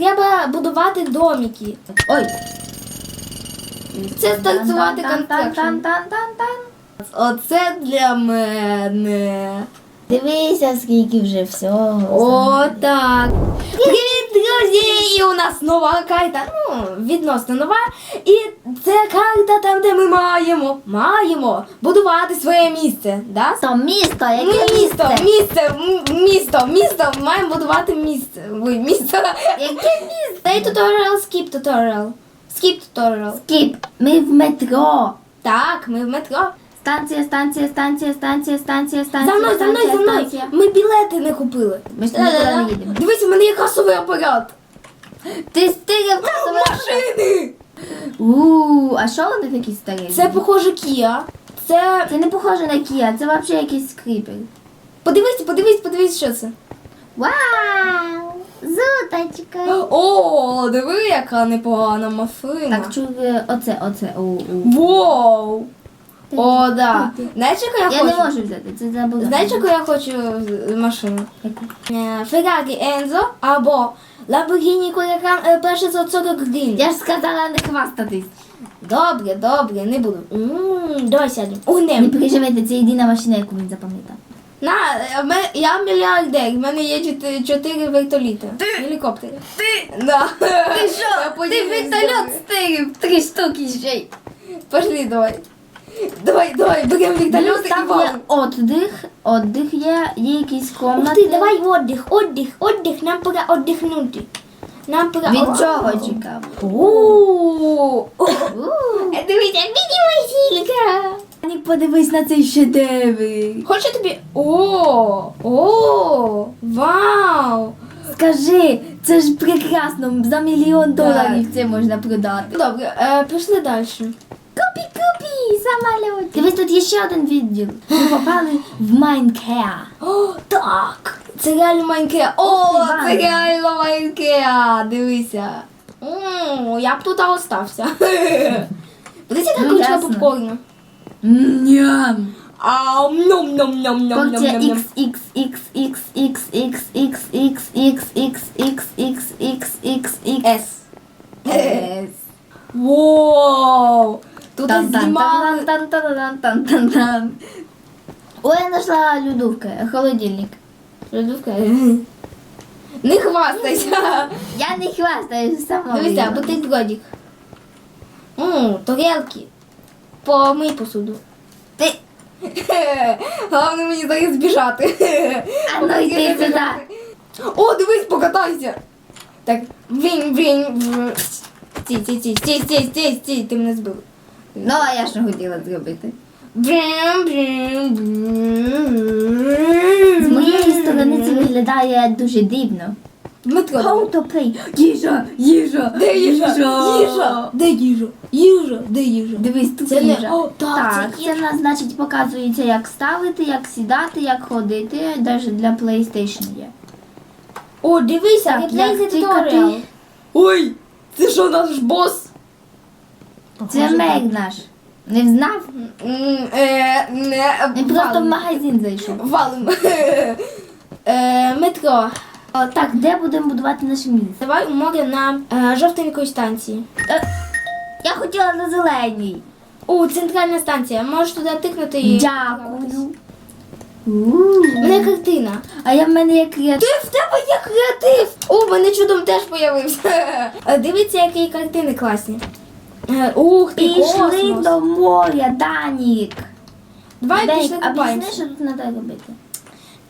Треба будувати домики. Ой. Це станцювати контракшн. Оце для мене. Дивися, скільки вже всього. О, так. Привіт, друзі! І у нас нова карта. Ну, відносно нова. І це карта там, де ми маємо. Маємо будувати своє місце. Да? То місто, Ми яке місто, місце? місце, м- місто, місто, маємо будувати місце. Ви місто. Яке місто? Дай туторіал, скіп туторіал. Скіп туторіал. Скіп, ми в метро. Так, ми в метро. Станція, станція, станція, станція, станція, станція. За мною, за мною, за мною. Ми білети не купили. Ми ж нікуди не їдемо. Дивись, у мене є касовий апарат. Ти стигав касовий Машини! Ууу, а що вони такі старі? Це похоже Kia. Це. Це не похоже на Kia, це взагалі якийсь скріпер. Подивись, подивись, подивись, що це. Вау! Зуточка! О, диви, яка непогана машина. Так, чув, е, оце, оце, о, о. Воу! О, да. Знаєш, яку я, Я хочу? не можу взяти, це забула. Знаєш, яку я хочу машину? Е, Ferrari Enzo або Lamborghini Huracan е, перший за 40 гривень. Я ж сказала не хвастатись. Добре, добре, не буду. М, Давай сядемо. Не переживайте, це єдина машина, яку він запам'ятав. На, е, ми- я мільярдер, в мене є чотири, чотири вертоліта. Гелікоптери. Ти, Да. ти що? Я поділюсь з тобою. стирив, три штуки ще й. Пошли, давай. Давай, давай, беремо вертольот і Там є валим. отдих, отдих є, є якісь Ух комнати. ти, давай отдих, отдих, отдих, нам пора отдихнути. Нам пора Від чого чекав? У. Е, Дивіться, міні-масілька. Подивись на цей шедевр. Хочу тобі. О, о, вау. Скажи, це ж прекрасно, за мільйон доларів це можна продати. Добре, е, пішли далі. Купі, купі, самоліт. Дивись, тут є ще один відділ. Ми попали в Майнкеа. О, так. Це реально Майнкеа. О, це реально Майнкеа. Дивися. О, я б тут остався. Подивіться, яка Ну, кучка ясно. попкорну. Ням. Ау, ном ном ном ном ном Порція ном ном. X, Тут знімали. Тан-тан-тан-тан-тан-тан. Ой, я знайшла людовка, холодильник. Людовка. Не хвастайся. Я не хвастаюсь сама. Дивися, годик. Ммм, тарелки. Помий посуду. Ти. Головне мені зараз збіжати. А ну йди сюди. О, дивись, покатайся. Так, вінь, вінь. Стій, стій, стій, стій, стій, стій, стій, ти мене збив. Ну, а я що хотіла зробити? З моєї сторони це виглядає дуже дивно. Дмитро. How to play? Їжа, їжа, Де їжа? Їжа. Де їжа? Їжа, де їжа? Дивись, тут Це не- їжа. О, так, так, це це нас, значить, показується, як ставити, як сідати, як ходити. Навіть для PlayStation є. О, дивися, як за ти- Ой, це що наш бос? Це Мег наш. Не знав? М, е, Не, Він просто в валим. магазин зайшов. Валим. Е, Метро. О, так, де будемо будувати наше місце? Давай у море на е, жовтенької станції. Е, я хотіла на зеленій. О, центральна станція. Можеш туди тикнути і. Дякую. У мене картина. А я в мене є креатив. Ти в тебе є креатив! О, в мене чудом теж появився. Е, Дивіться, які картини класні. Е, Ух ти, Пішли космос. до моря, Данік. Давай Данік, пішли а пізніше купаємося. що тут треба робити?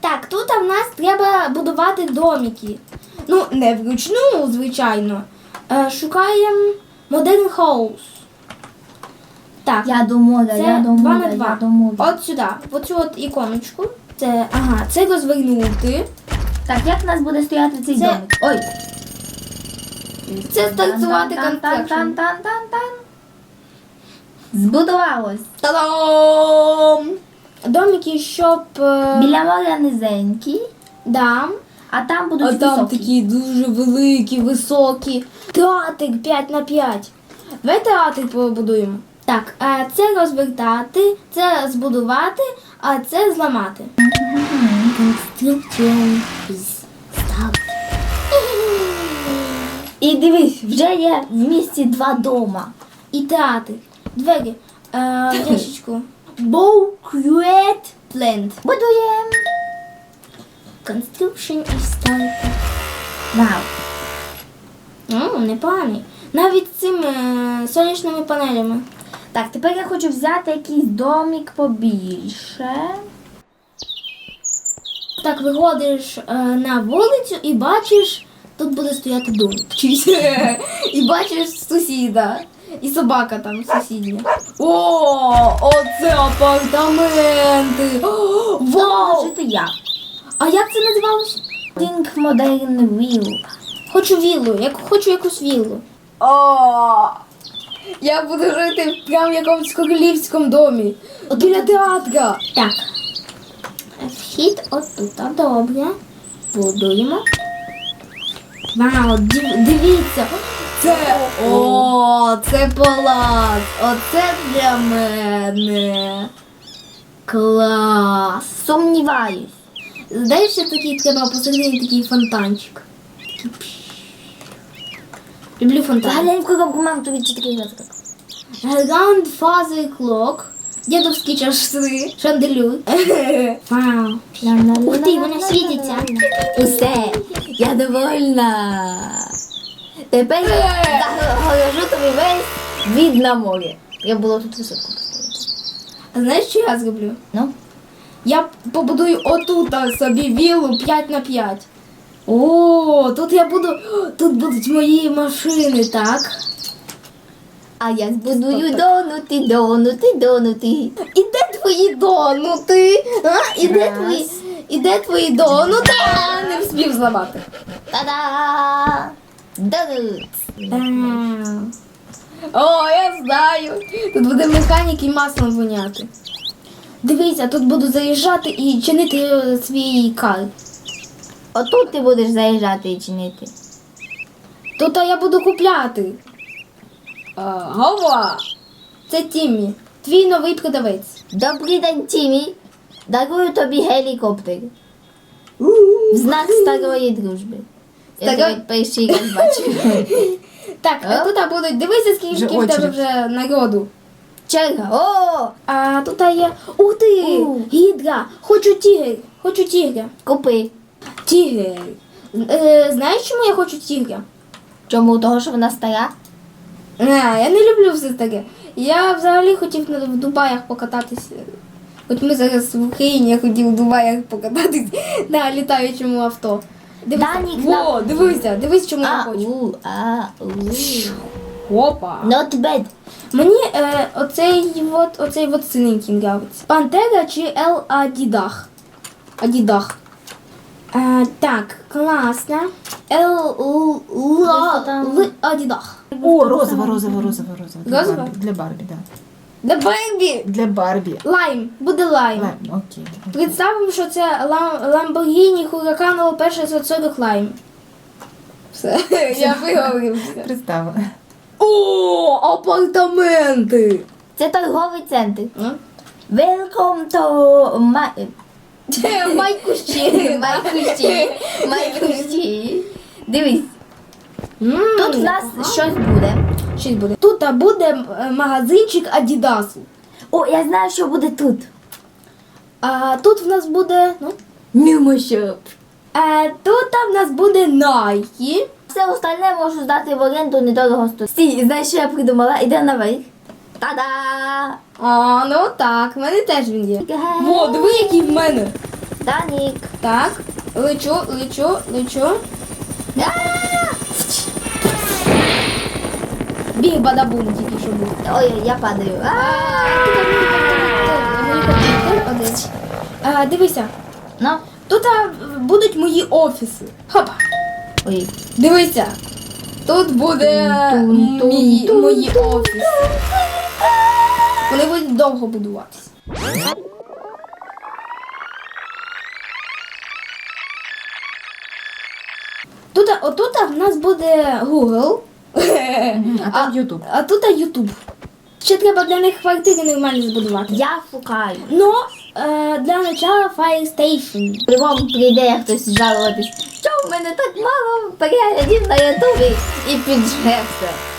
Так, тут в нас треба будувати домики. Ну, не вручну, звичайно. Е, Шукаємо Modern House. Так, Я до моря, це я до 2 моря, на 2. я до моря. От сюди, в оцю от іконочку. Це, ага, це розвернути. Так, як в нас буде стояти цей Це- домик? Ой. Це станцювати Тан-тан-тан-тан-тан-тан. Збудувалось. Та-дам! Домики, щоб. е, Біля моря низенькі, Да. а там будуть А там високі. такі дуже великі, високі. Театр 5 на 5. Давай театр побудуємо. Так, е, це розвертати, це збудувати, а це зламати. Construction І дивись, вже є в місті два дома. І театр. Двері. Е, ящичку. Боуквет. Plant. Будуємо. Construction is started. Вау. О, непоганий. Навіть з цими е, сонячними панелями. Так, тепер я хочу взяти якийсь домик побільше. Так, виходиш е, на вулицю і бачиш, тут буде стояти дом. І бачиш сусіда. І собака там сусідня. О, оце апартаменти! О, Вау! Жити я. А як це називалось? Think Modern Wheel. Хочу віллу, як хочу якусь віллу. О, я буду жити прямо в якомусь королівському домі. Біля театра. Так. Вхід отут, а добре. Будуємо. Вау, див- дивіться. Це о, це палац. Оце для мене. Клас. Сумніваюсь. Знаєш, що такий треба посередині такий фонтанчик. Люблю фонтан. Глянь в коробку мам тобі чи такий розказ. Дедовські часи. Шанделюр. Вау. Ух ти, вона світиться. Усе, я довольна. Тепер я загорожу тобі весь від на море. Я було тут висотку поставити. А знаєш, що я зроблю? Ну? Я побудую отут собі віллу 5 на 5. О, тут я буду. Тут будуть мої машини, так? А я збудую донути, донути, донути. І де твої донути? А? І де твої, і де твої донути? А, не вспів зламати. Та-да! Донут. О, я знаю. Тут буде механік і маслом воняти. Дивися, тут буду заїжджати і чинити е, свій кар. Отут ти будеш заїжджати і чинити. Тут я буду купляти. А, Гова! Це Тіммі, твій новий продавець. Добрий день, Тімі. Дарую тобі гелікоптер. В знак старої дружби. Я Старо- тебе перший раз бачу. Так, а А? тут будуть. Дивися, скільки Вже в тебе очередь. вже народу. Черга. О! А тут є. Ух ти! У. Гідра! Хочу тігр! Хочу тігра! Купи. Тігр! Е, знаєш, чому я хочу тігра? Чому? Того, що вона стара? Не, я не люблю все таке. Я взагалі хотів на- в Дубаях покататися. От ми зараз в Україні, я хотів в Дубаях покататись на літаючому авто. Дивися. Данік, Во, на- дивися, дивись, чому я А, хочу. у, а, у. Опа. Not bad. Мені е, оцей от, оцей от синенький нравиться. Пантера чи Ел Адідах? Адідах. Е, так, класно. Ел Л- Ла- там? Л Адідах. О, розова, розова, розова, розова. Для Розова? Барбі, Для Барбі, да. Де Бейбі? Для Барбі. Лайм, буде лайм. Ладно, окей. Представимо, що це Лам- Lamborghini Huracan L540 Lime. Все, я виговорився. Представила. О, апартаменти! Це торговий центр. Welcome to my... Майкущі. Майкущі. Майкущі. Дивись, тут в нас щось буде. щось буде. Тут а, буде е, магазинчик Адідасу. О, я знаю, що буде тут. А тут в нас буде. Ну, Нюмо шоп. е, тут а, в нас буде Nike. Все остальне можу здати в оренду недорого стоїть. Стій, знаєш, що я придумала? Іде наверх. Та-да! А, ну так, в мене теж він є. Во, диви, який в мене. Данік. Так, лечу, лечу, лечу. Біг бадабум тільки що був. Ой, я падаю. А! Дивися, Ну, тут будуть мої офіси. Хопа. ой. Дивися. Тут буде мій, мої офіси. Вони будуть довго будуватися. Тут, отут в нас буде Google. А там Ютуб. А тут YouTube. Ще треба для них квартири нормально збудувати. Я шукаю. Ну, Е, для начала Fire Station. По-любому прийде хтось жалуватись, що в мене так мало переглядів на ютубі і все.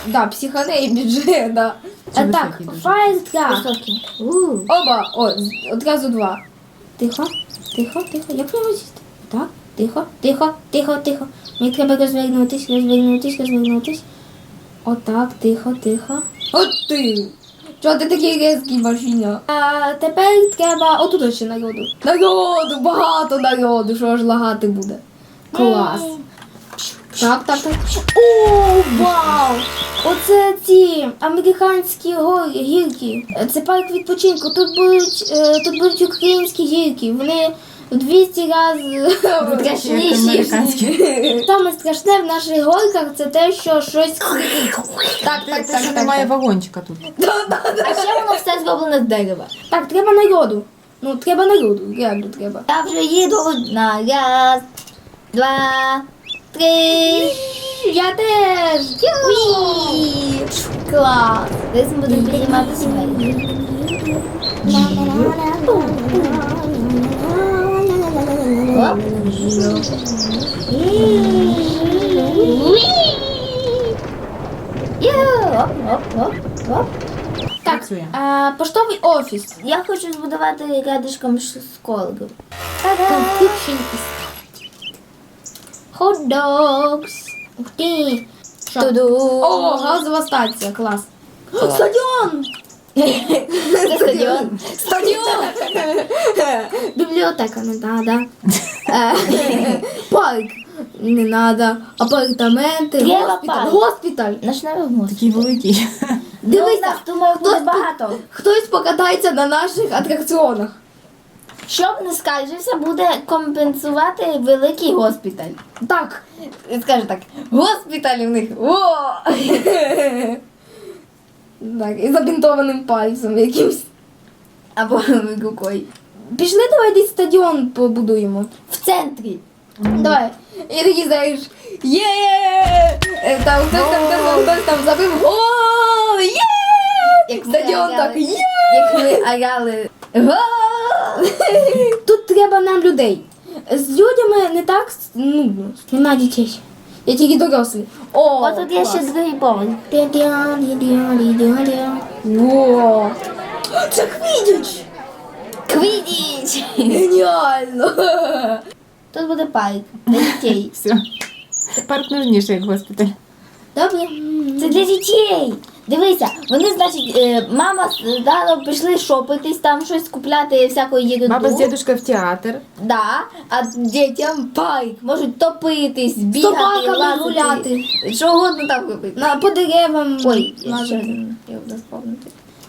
Да, психане і бюджет, да. Е, так, дуже. Fire Truck. Високий. У. Оба, о, з- одразу два. Тихо, тихо, тихо. Як прямо сісти? Так, тихо, тихо, тихо, тихо. Мені треба розвернутись, розвернутись, розвернутись. Отак, тихо, тихо. От ти! Чого ти такий різкий машина? А тепер треба отут ще народу. Народу, багато народу, що аж лагати буде. Клас. Так, так, так. О, вау! Оце ці американські гори, гірки. Це парк відпочинку. Тут будуть, е, тут будуть українські гірки. Вони в 200 разів Страшніші. Саме страшне в наших горках це те, що щось. Так, Так, так, що немає вагончика тут. А ще воно все зроблено з дерева. Так, треба народу. Ну, треба народу, реально треба. Я вже їду на раз, два, три. Я теж. Клас! Десь ми будемо підніматися вверх. Оп. Є! Оп, оп, оп, оп. Так, Працює. а, поштовий офіс. Я хочу збудувати рядишком школу. Construction Hot dogs. Ух ти. Що? Туду. О, газова станція, клас. Стадіон! Стадіон. Стадіон! Бібліотека не надо. Е, Парк не надо. Апартаменти, Треба госпіталь. парк. Госпіталь. Наш новий Такий великий. Дивися, думаю, буде багато. Хтось покатається на наших атракціонах. Щоб не скаржився, буде компенсувати великий госпіталь. Так. Він скаже так: госпіталь у них. О! Так, і забінтованим пальцем якимсь. Або рукою. Пішли, давай десь стадіон побудуємо. В центрі. Давай. І такий знаєш, є! Е, Там хтось там, там, хтось там забив гол! Є! Як ми Стадіон орали. так, є! Як ми орали. Гол! Тут треба нам людей. З людьми не так нудно. Нема дітей. Я тільки дорослі. О, О, тут є ще другий поверх. Во! Це Квідіч! Квідіч! Геніально! Тут буде парк для дітей. Все. Парк нужніше, як госпіталь. Добре. Це для дітей. Дивися, вони, значить, е, мама з татом пішли шопитись, там щось купляти всякої їди. Баба з дідушкою в театр. Да, а дітям парк, можуть топитись, бігати, собаками лазити. гуляти. Що угодно там робити. На, по деревам. Ой, я ще.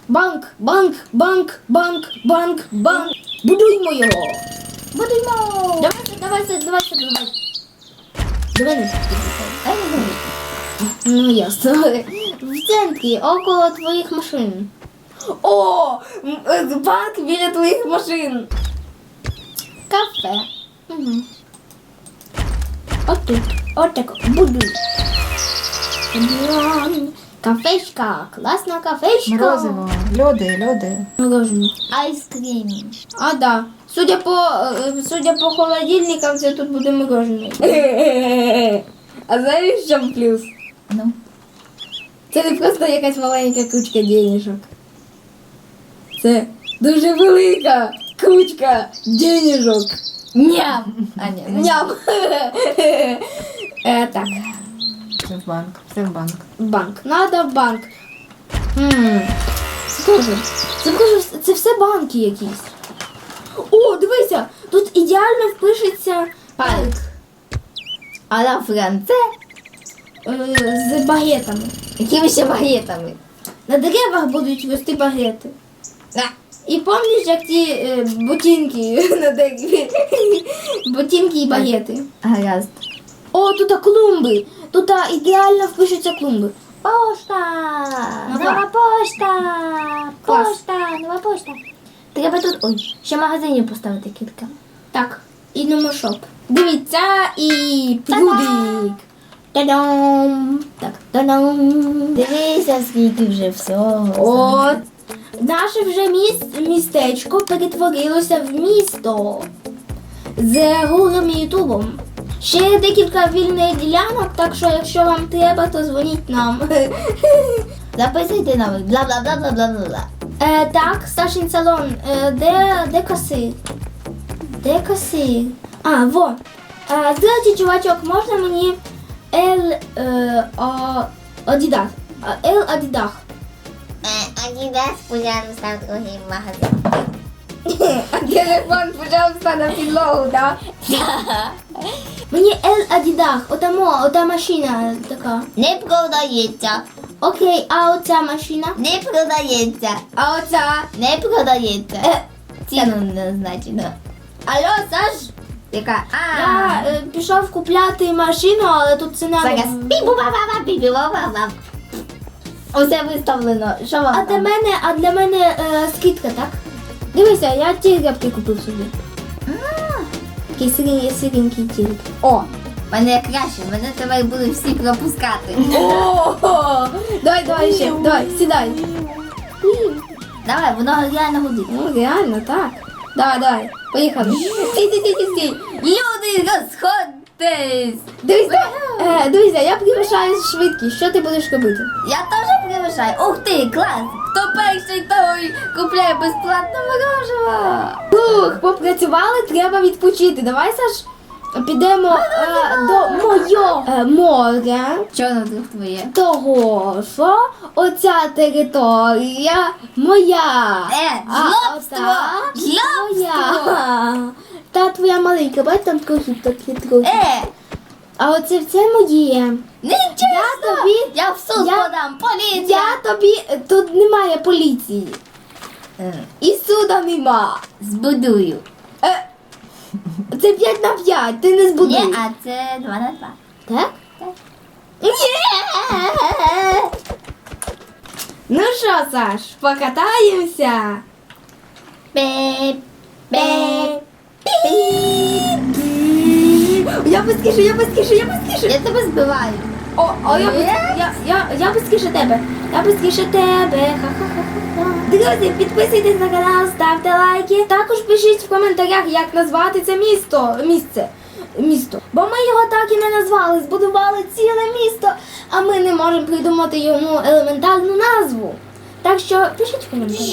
Банк, банк, банк, банк, банк, банк. Будуймо його. Будемо! Давай, давай, давай, давай. Давай не. Ну ясно. В около твоїх машин. О! е, Банк біля твоїх машин. Кафе. Угу. Отут. Отак. Діан. Кафешка. Класна кафешка. Морозиво. Льоди, льоди. Мороженое. Айскрім. А, да. Судя по, е, судя по холодильникам, це тут буде мороженое. А знаєш, в чому плюс? Ну. Це не просто якась маленька кучка денежок. Це дуже велика кучка денежок. Ням! А, ні, не Ням. Е, так, Це в банк. Це в банк. банк. Надо в банк. Схоже. Це, схоже, це все банки якісь. О, дивися, тут ідеально впишеться парк А на франце? Е, з багетами. Якими ще багетами? На деревах будуть вести багети. На. І пам'ятаєш, як ті е, ботинки на дереві? Ботинки і багети. Гаразд. О, тут клумби. Тут ідеально впишуться клумби. Пошта! Нова. Пошта! Клас. Пошта! Нова пошта! Треба тут. Ой, ще магазинів поставити кілька. Так, і номершоп. Дивіться і прудик. Та-дам! Так, та-дам! Дивися, скільки вже всього. От. Наше вже міс... містечко перетворилося в місто з гуглом і ютубом. Ще є декілька вільних ділянок, так що якщо вам треба, то дзвоніть нам. Записуйте номер. Бла бла бла бла бла бла бла. Е, так, старший салон, е, де, де касир? Де касир? А, во. Е, Здравствуйте, чувачок, можна мені L е, о, Адідах? L Адідах. Адідас, пожалуйста, став другий магазин. Телефон, пожалуйста, на підлогу, да? Мені L Адідах, отамо, ота машина така. Не продається. Окей, а оця машина? Не продається. А оця? Не продається. Ціну не значено. алло, Саш? Яка? Я е, пішов купляти машину, але тут ціна... Зараз бібу баба бібу баба Усе виставлено. Що вам? А для там? мене, а для мене е, скидка, так? Дивися, я ті рябки купив собі. Такий сиренький, сиренький тільки. О, мене краще, мене тепер будуть всі пропускати. О, давай, давай ще, давай, сідай. Давай, воно реально гудить. Ну, реально, так. Давай, давай, поїхали. Стій, стій, стій, стій. Люди, розходьтесь! Дивіться, е, дивіться, я превишаю швидкість. Що ти будеш робити? Я теж превишаю. Ух ти, клас! Хто перший, той купляє безплатно морожево. Ух, попрацювали, треба відпочити. Давай, Саш, підемо е, до мойо е, моря. Чого друг твоє? Того, що оця територія моя. Е, А жлобство! ота Жлобство! Моя. Та твоя маленька, бач там трохи такі трохи. Е, А оце все моє. не чесно! Я тобі- Я в суд я- подам, поліція! Я тобі тут немає поліції. Е, І суда нема. Збудую. Е, це 5 на 5, ти не збудуєш. Ні, а це 2 на 2. Так? Так. Ні! Ну що, Саш, покатаємося? Беп, беп. Я поспішу, я поспішу, я поспішу. Я тебе збиваю. О, о, я, бис- я, я, я бискіше тебе. Я бискіше тебе. Ха-ха-ха-ха. Друзі, підписуйтесь на канал, ставте лайки. Також пишіть в коментарях, як назвати це місто. Місце. Місто. Бо ми його так і не назвали. Збудували ціле місто, а ми не можемо придумати йому елементарну назву. Так що пишіть в коментарях.